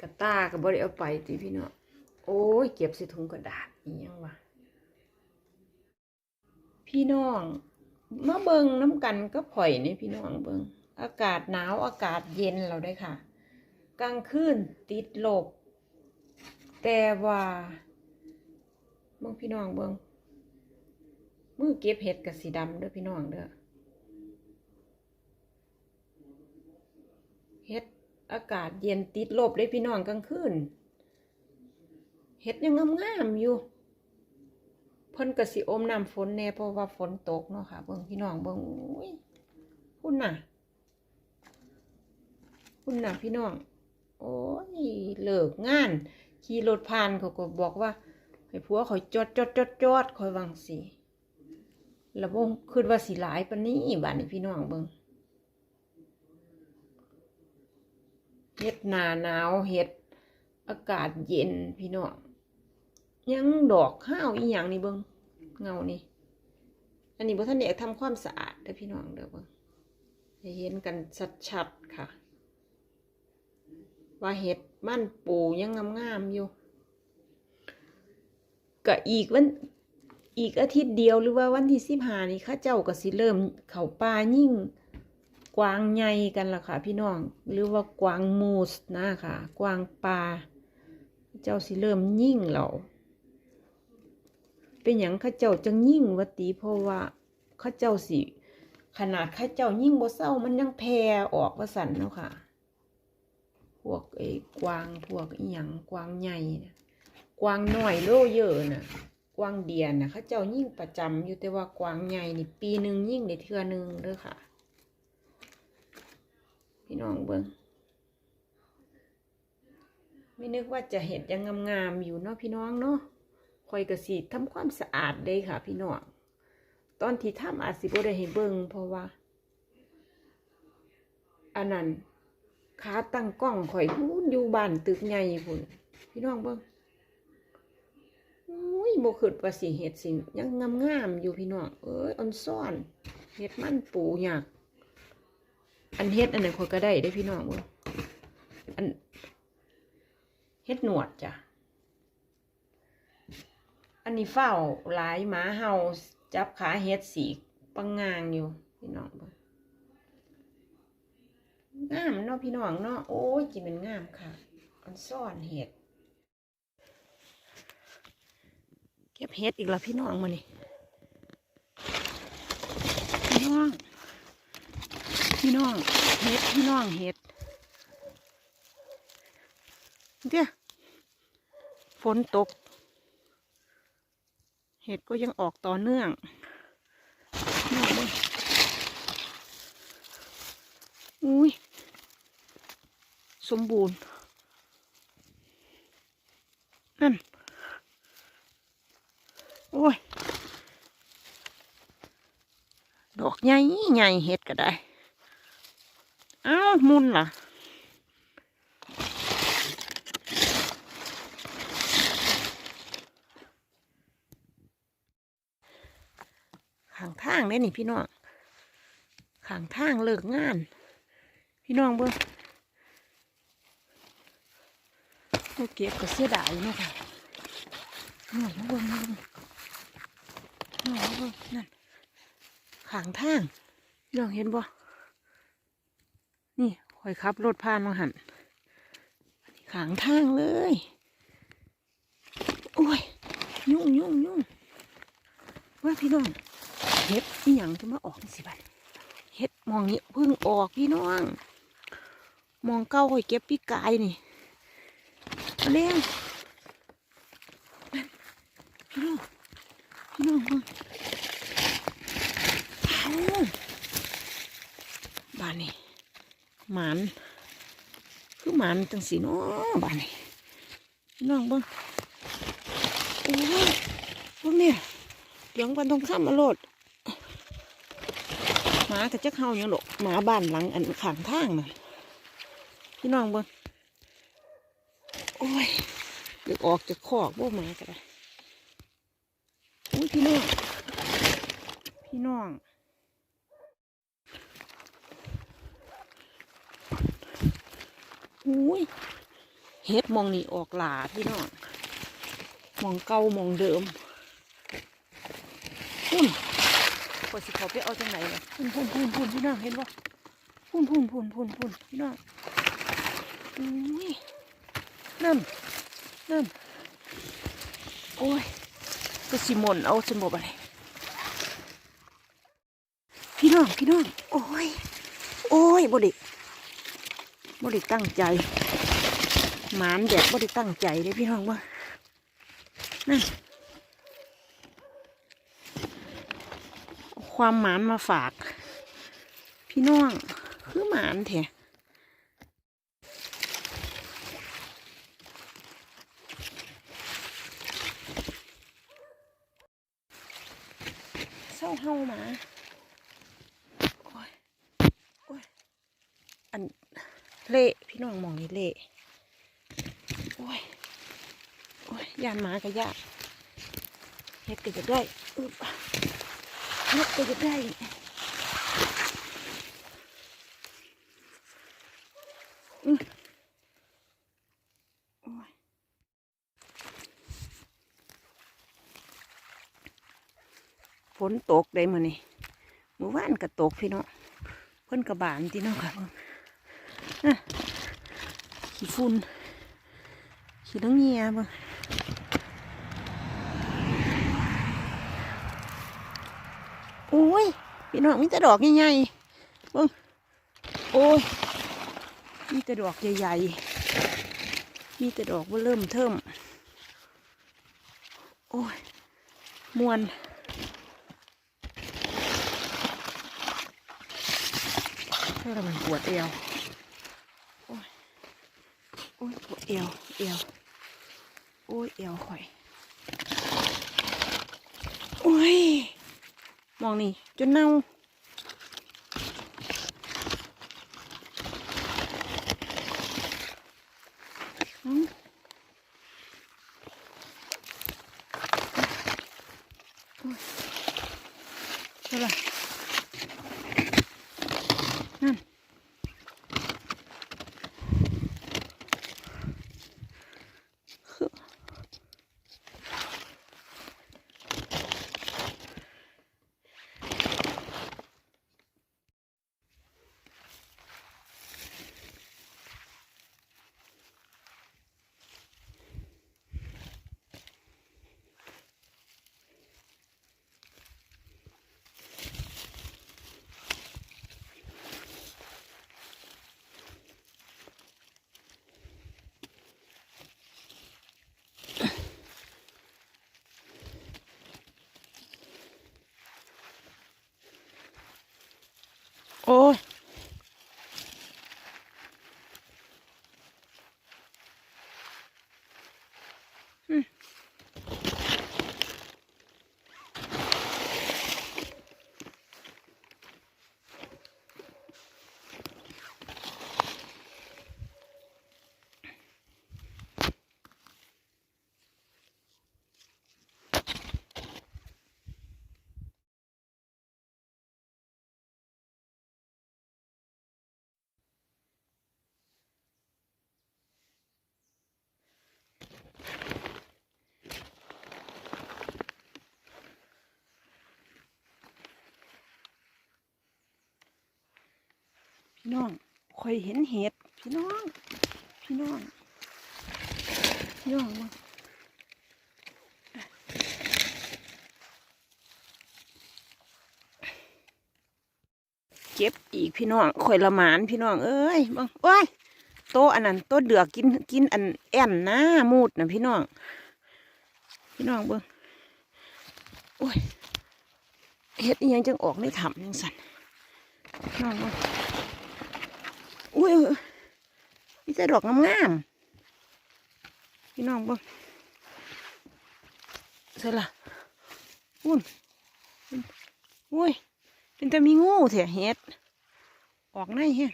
กระตาก็บ่ได้เอาไปติพี่น้องโอ้ยเก็บใส่ถุงกระดาษอีหยังวะพี่น้องมาเบิงน้ำกันก็ผ่อยนี่พี่น้องเบิงอากาศหนาวอากาศเย็นเราได้ค่ะ กลางคืนติดลบแต่ว่าเบิงพี่น้องเบิงมือเก็บเห็ดกับสีดำเด้อพี่น้องเด้อเห็ด อากาศเย็นติดลบได้พี่น้องกลางคืนเห็ดยังงามๆอยู่เพิ่นก็สิอมน้ำฝนแน่เพราะว่าฝนตกเนาะค่ะเบิ่งพี่น้องเบิ่งอุ้ยพุ่นน่ะพุ่นน่ะพี่น้อง โอ้ยเลิกงาน ขี่รถผ่านเขาก็บอกว่าให้ผัวเขาจอดจอดจอดจอดคอยวังสิแล้วบ่คิดว่าสิหลายปานนี้บัดนี้พี่น้องเบิ่ง เฮ็ดหนาหนาวเฮ็ดอากาศเย็นพี่น้องยังดอกข้าวอีหยังนี่เบิ่งเงานี่อันนี้บ่ทันได้ทำความสะอาดเด้อพี่น้องเด้อเบิ่งให้เห็นกันชัดๆค่ะ ว่าเห็ดมันปูยังงามๆอยู่ก็อีกวันอีกอาทิตย์เดียวหรือว่าวันที่สิบห้านี่เข้าเจ้าก็สิเริ่มเขาป่ายิ่ง กวางใหญ่กันล่ะค่ะ พี่น้อง หรือว่ากวางมูสนะค่ะ กวางป่าเจ้าสิเริ่มยิ่งเราเป็นอย่างข้าเจ้าจังยิ่งวะติเพราะว่าข้าเจ้าสิขนาดข้าเจ้ายิ่งบ่เศร้ามันยังแพร่ออกว่าสันเนาะค่ะ พวกไอ้กวางพวกอีหยังกวางใหญ่นะกวางหน้อยโลเยอะนะกวางเดียนนะเขาเจ้ายิ่งประจำอยู่แต่ว่ากวางใหญ่นี่ปีหนึ่งยิ่งได้เทือหนึ่งเด้อค่ะ พี่น้องเบิ้งไม่นึกว่าจะเห็ดยังงามๆอยู่เนาะพี่น้องเนาะคอยกระสีทำความสะอาดเด้ค่ะ พี่น้อง ตอนที่ทำอาจสิบ่ได้ให้เบิ่งเพราะว่า อันนั้นขาตั้งกล้องข่อยพูนอยู่บ้านตึกใหญ่พุ่นพี่น้องเบิ่งอุ้ยบ่คิดว่าสิเฮ็ดสิยังงามๆอยู่พี่น้อง เอ้ยอ่อนซ่อนเฮ็ดมันปูยาก อันเฮ็ดอันนั้นข่อยก็ได้ได้พี่น้องเบิ่งอันเฮ็ดหนวดจ้ะ อันนี้เฝ้าหลายหมาเห่าจับขาเฮ็ดสีปังงางอยู่ พี่น้องเบิ่งามเนาะพี่น้องเนาะโอ้ยจิเป็นงามค่ะอันซ่อนเห็ดเก็บเห็ดอีกแล้วพี่น้องมานี่พี่น้อง พี่น้องเห็ดพี่น้องเห็ดเดี๋ยฝนตก เห็ดก็ยังออกต่อเนื่องนี่เบิ่งอุ้ยสมบูรณ์ นั่น โอ้ย ดอกใหญ่ใหญ่เห็ดก็ได้ มุนล่ะข้างทางเด้นี่พี่น้องข้างทางเลิกงาน พี่น้องเบิ่งโอเก็บก็เสียดายนะค่ะหน้องมาเบิ่งมาเบิ่งหน้องมาเบิ่งนั่นข้างทางพี่น้องเห็นบ่ นี่คอยขับรถผ่านมาหันข้างทางเลย โอ้ย ยุ่งยุ่งยุ่งว่าพี่น้องเห็ดอีหยังจะมาออกสิบัดเฮ็ดมองนี้เพิ่งออกพี่น้อง มองเก้าข่อยเก็บพี่กายนี่เอาเร็วพี่น้องพี่น้องเบิ่งเอาบ้านนี่ หมาน คือหมานจังสีเนาะบ้านนี่พี่น้องบิ่งโอ้ยพวกเนี่ยเลี้ยงวันทองคำมาโลดหมากับจักเฮาเนี่ยหรอกหมาบ้านหลังอันขางทางน่ะพี่น้องบิ่งโอ้ยเดี๋ยวออกจากคอกบ่หมาก็ได้อุ้ยพี่น้องพี่น้อง อุ้ยเฮ็ดมองนี่ออกหลาพี่น้องมองเก่ามองเดิมพุ่นพอสิขาไปเอาจังไหนล่ะพุ่นพุ่นพุ่นพุ่นพี่น้องเห็นบ่พุ่นพุ่นพุ่นพุ่นพุ่นพี่น้องอุ้ยนั่นนั่นโอ้ยก็สิมนเอาสมบอะไรพี่น้องพี่น้องโอ้ยโอ้ยบ่ได้ บ่ได้ตั้งใจ หมานแบบบ่ได้ตั้งใจเลยพี่น้องว่านั่นความหมานมาฝาก พี่น้องคือหมานแท้เศร้าเฮาหมา โอ้ย โอ้ย อัน เละพี่น้องมองนี่เละโอ้ยโอ้ยยานหมากระยาเฮ็ดก็จะได้อึบเฮ็ดก็จะได้อื้อโอ้ยฝนตกได้มื้อนี้เมื่อวานก็ตกพี่น้องเพิ่นกระบานที่น้องค่ะเพิ่นอะ ขี้ฝุ่นขี้ต้องเงียบ่โอ้ยพี่น้องมีแต่ดอกใหญ่ๆบิ่งโอ้ยมีแต่ดอกใหญ่ๆ มีแต่ดอกว่าเริ่มเทิมโอ้ยมวนเท่าไรมันปวดเอว โอ้ย โอ้ยปวด เอวเอวโอ้ยเอวข่อย โอ้ย มองนี่ จนเน่าอืมโอ้ โอ้ย พี่น้องคอยเห็นเห็ด พี่น้อง พี่น้อง พี่น้องมาเก็บอีกพี่น้องคอยละหมานพี่น้อง เอ้ยบังโอ้ยโตะอันนั้นโตะเดือกกินกินอันแอนหน้ามูดนะพี่น้อง พี่น้องเบิ้งโอ้ยเฮ็ดยังจังออกในถ้ำจังสันพี่น้องเบิ้ง ยนี่จะดอกงามๆพี่น้องบ่งเสร็จละอุ้นอุ้ยเป็นแต่มีงูเถอะเฮ็ดออกในเฮ้โ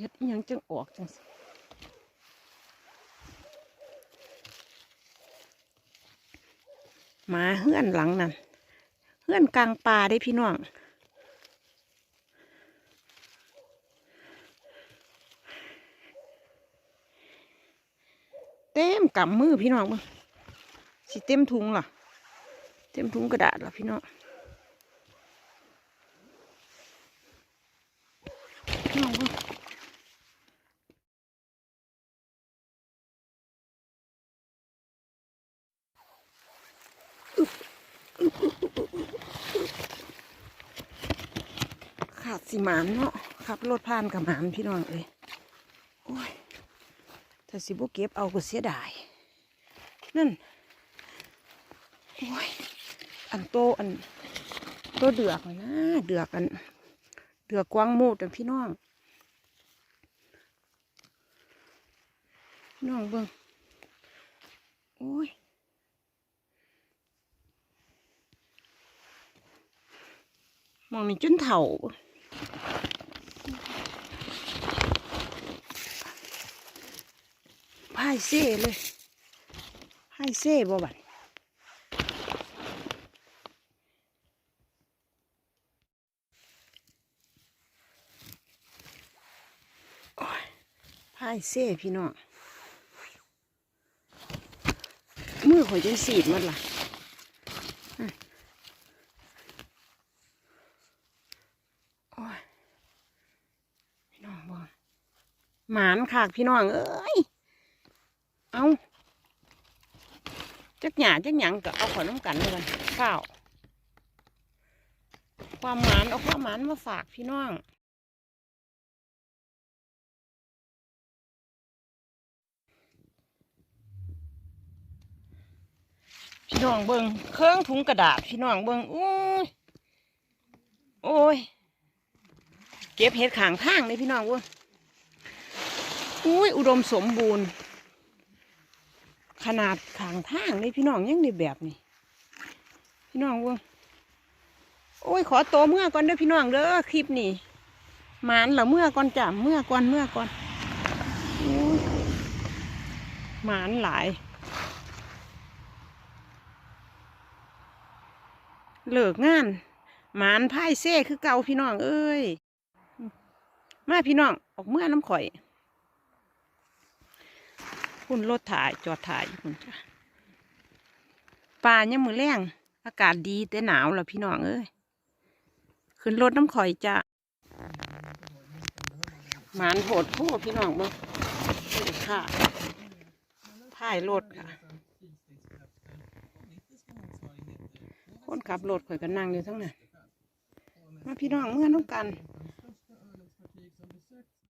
เฮ็ดยังจึงออกจังมาเฮื่อนหลังนั่นเฮื่อนกลางป่าได้พี่น้องเต็มกำมือพี่น้องมึงสิเต็มถุงหรอเต็มถุงกระดาษหรอพี่น้อง สิหมานเนาะขับรถผ่านกับหมานพี่น้องเอ้ยโอ้ยถ้าสิบุเก็บเอาก็เสียดาย นั่น โอ้ย อันโตอันโตเดือกนะนะเดือกอัน เดือกกวางโมดแต่พี่น้อง น้องเบิ่งโอ้ยมองนี่จนเถ่า พายเซ่เลยพายเซ่บ่บัดโอ้ยพายเซ่พี่น้องมือข่อยจนสีดหมัดล่ะอะโอ้ยพี่น้องบ่หมานขากพี่น้อง เอ้ย เอาจักหยาจักหยังก็เอาขอน้ำกันเลยกันข้าวความหมานเอาความหมานมาฝากพี่น้องพี่น้องเบิงเครื่องถุงกระดาษพี่น้องเบิงโอ้ยโอ้ยเก็บเห็ดขางทางเลยพี่น้องเว้ยอุ้ยอุดมสมบูรณ์ ขนาดขางทางเลยพี่น้องยังในแบบนี้ พี่น้องว้ยโอ้ยขอโตเมื่อก่อนเด้อพี่น้องเด้อคลิปนี้หมานเหรอเมื่อก่อนจ้ะเมื่อก่อนเมื่อก่อนหมานหลาย เลิกงานหมานพายเซ่คือเก่าพี่น้องเอ้ย มาพี่น้องออกเมื่อน้ำข่อย คุณรถถ่ายจอดถ่ายอยู่คุณจ้ะป่าเนี่ยามมือแรงอากาศดีแต่หนาวแล้วพี่น้องเอ้ยขึ้นรถน้ำข่อยจ้ะหมานโหดโพพี่น้องบ่ค่ะถ่ายรถค่ะ คนขับรถข่อยก็นั่งอยู่ทั้งนั้นมาพี่น้องเมื่อน้องกัน